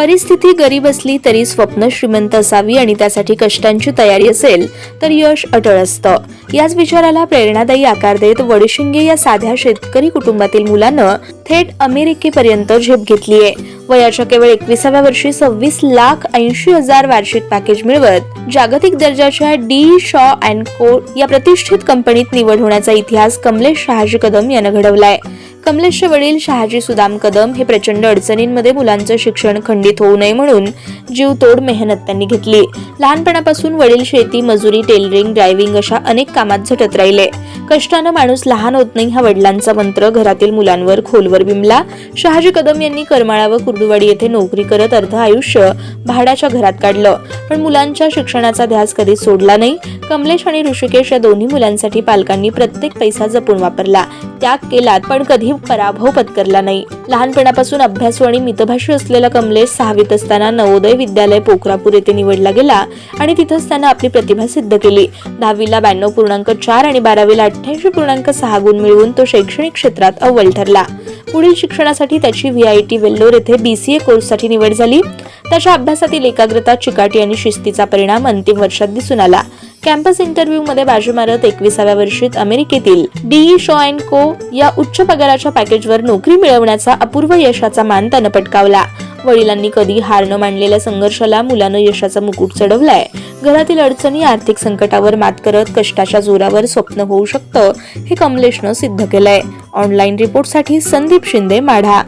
परिस्थिती गरीब असली तरी स्वप्न श्रीमंत असावी आणि त्यासाठी कष्टांची तयारी असेल तर यश अटळ असतं. याच विचाराला प्रेरणादायी आकार देत वडशिंगे या साध्या शेतकरी कुटुंबातील मुलानं थेट अमेरिकेपर्यंत झेप घेतलीये. वयाच्या केवळ एकविसाव्या वर्षी सव्वीस लाख ऐंशी हजार वार्षिक पॅकेज मिळवत जागतिक दर्जाच्या डी शॉ अँड को या प्रतिष्ठित कंपनीत निवड होण्याचा इतिहास कमलेश शहाजी कदम यानं घडवलाय. कमलेशचे वडील शहाजी सुदाम कदम हे प्रचंड अडचणींमध्ये मुलांचं शिक्षण खंडित होऊ नये म्हणून जीवतोड मेहनत त्यांनी घेतली. लहानपणापासून वडील शेती मजुरी टेलरिंग ड्रायव्हिंग अशा अनेक कामात झटत राहिले. कष्टानं माणूस लहान होत नाही हा वडिलांचा मंत्र घरातील मुलांवर खोलवर बिंबला शहाजी कदम यांनी करमाळा व कुर्डुवाडी येथे नोकरी करत अर्ध आयुष्य भाड्याच्या घरात काढलं. पण मुलांच्या शिक्षणाचा ध्यास कधीच सोडला नाही. कमलेश आणि ऋषिकेश या दोन्ही मुलांसाठी पालकांनी प्रत्येक पैसा जपून वापरला. त्याग केलात पण कधी पराभव पत्करला नाही. लहानपणापासून अभ्यासू आणि मितभाषी असलेला कमलेश सहावीत असताना नवोदय विद्यालय पोखरापूर येथे निवडला गेला आणि तिथंच त्यानं आपली प्रतिभा सिद्ध केली. दहावीला ब्याण्णव पूर्णांक चार आणि बारावीला अठ्ठ्याऐंशी पूर्णांक सहा गुण मिळवून तो शैक्षणिक क्षेत्रात अव्वल ठरला. पुढील शिक्षणासाठी त्याची व्ही आय टी वेल्लोर येथे बीसीए कोर्ससाठी निवड झाली. त्याच्या अभ्यासातील एकाग्रता चिकाटी आणि शिस्तीचा परिणाम अंतिम वर्षात दिसून आला. कॅम्पस इंटरव्ह्यू मध्ये बाजू मारत एकविसाव्या वर्षीत अमेरिकेतील डीई शॉ अँड को या उच्च पगाराच्या पॅकेजवर नोकरी मिळवण्याचा अपूर्व यशाचा मान त्यानं पटकावला. वडिलांनी कधी हार न मांडलेल्या संघर्षाला मुलानं यशाचा मुकुट चढवलाय. घरातील अडचणी आर्थिक संकटावर मात करत कष्टाच्या जोरावर स्वप्न होऊ शकतं हे कमलेशनं सिद्ध केलंय. ऑनलाईन रिपोर्टसाठी संदीप शिंदे माढा.